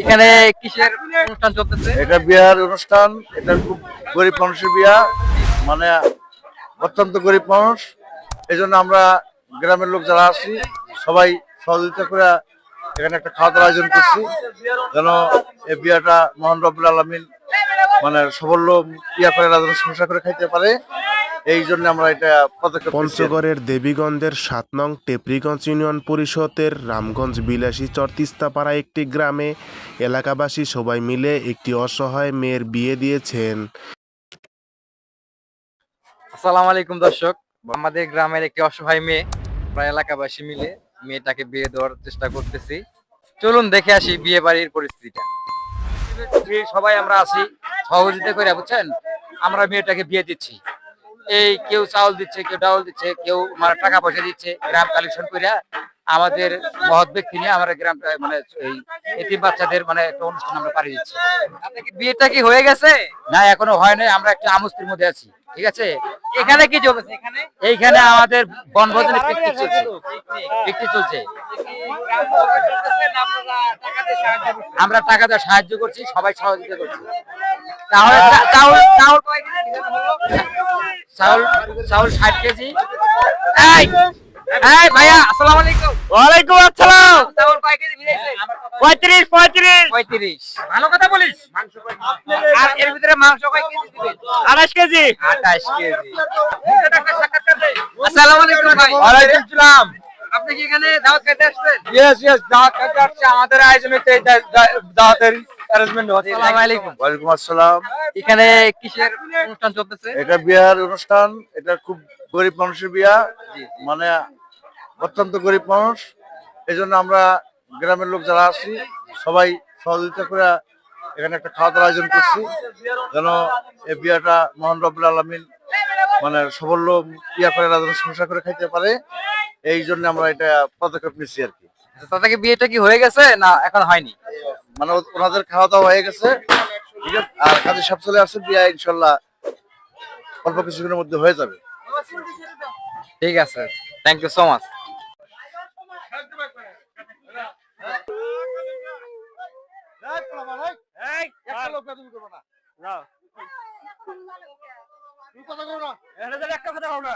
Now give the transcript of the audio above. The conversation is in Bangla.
এখানে কিসের অনুষ্ঠান চলতেছে? এটা বিয়ার অনুষ্ঠান, এটা খুব গরিব মানুষের বিয়া মানে অত্যন্ত গরিব মানুষ। এই জন্য আমরা গ্রামের লোক যারা আসি সবাই সহযোগিতা করে এখানে একটা খাওয়া আয়োজন করছি, যেন এই বিয়াটা মোহন রব্বুল আলমিন মানে সাফল্য ইয়া করে যেন সংসার করে খাইতে পারে। এই জন্য আমরা এটা পদক্ষেপ পঞ্চগড়ের দেবীগঞ্জের সাত নং টেপরিগঞ্জ ইউনিয়ন পরিষদের রামগঞ্জ বিলাসী চরতিস্তাপাড়া একটি গ্রামে এলাকাবাসী সবাই মিলে একটি অসহায় মেয়ের বিয়ে দিয়েছেন। আসসালামু আলাইকুম দর্শক। আমাদের গ্রামের একটি অসহায় মেয়ে প্রায় এলাকাবাসী মিলে মেয়েটাকে বিয়ে দেওয়ার চেষ্টা করতেছি। চলুন দেখে আসি বিয়ে বাড়ির পরিস্থিতিটা। সবাই আমরা আছি সহযোগিতা করে বুঝছেন? আমরা মেয়েটাকে বিয়ে দিচ্ছি। এই কেউ চাউল দিচ্ছে কেউ ডাউল দিচ্ছে কেউ মানে টাকা পয়সা দিচ্ছে গ্রাম কালেকশন করে আমাদের মহৎ ব্যক্তি নিয়ে আমরা গ্রাম মানে এই এতিম বাচ্চাদের মানে একটা অনুষ্ঠান আমরা পাড়ি দিচ্ছি। বিয়েটা কি হয়ে গেছে? না এখনও হয় নাই আমরা একটা আমস্তির মধ্যে আছি ঠিক আছে? এখানে কি চলছে এখানে? এইখানে আমাদের বনভোজনের পিকনিক চলছে। পিকনিক চলছে? আমরা টাকা দিয়ে সাহায্য করছি সবাই সহযোগিতা করছি। তাহলে চাউল চাউল ষাট কেজি। এই এই ভাইয়া আসসালামু আলাইকুম ওয়ালাইকুম আসসালাম। চাউল কয় কেজি মিলাইছে পঁয়ত্রিশ পঁয়ত্রিশ। পঁয়ত্রিশ। ভালো কথা বলিস। আর এর ভিতরে মাংস কয় কেজি দিবেন আঠাশ কেজি। আঠাশ কেজি। আসসালামু আলাইকুম ভাই। ওয়ালাইকুম সালাম। আপনি কি এখানে দাওয়াত খেতে আসছেন? ইয়েস ইয়েস দাওয়াত খেতে আসছে। আমাদের আয়োজনে দাওয়াতের ওয়ালাইকুম আসসালাম। এখানে কিসের অনুষ্ঠান চলতেছে? এটা বিয়ার অনুষ্ঠান এটা খুব গরিব মানুষের বিয়া মানে অত্যন্ত গরিব মানুষ। এই জন্য আমরা গ্রামের লোক যারা আছি সবাই সহযোগিতা করে এখানে একটা খাওয়া দাওয়ার আয়োজন করছি। যেন এই বিয়াটা মোহন রব্বুল আলমিন মানে সাফল্য ইয়া করে যেন সংসার করে খাইতে পারে। এই জন্য আমরা এটা পদক্ষেপ নিচ্ছি আর কি। তাতে বিয়েটা কি হয়ে গেছে না এখন হয়নি? মানে ওনাদের খাওয়া দাওয়া হয়ে গেছে ঠিক আছে আর কাজে সব চলে আসছে বিয়া ইনশাল্লাহ অল্প কিছুদিনের মধ্যে হয়ে যাবে ঠিক আছে থ্যাংক ইউ সো মাচ একটা কথা বলো না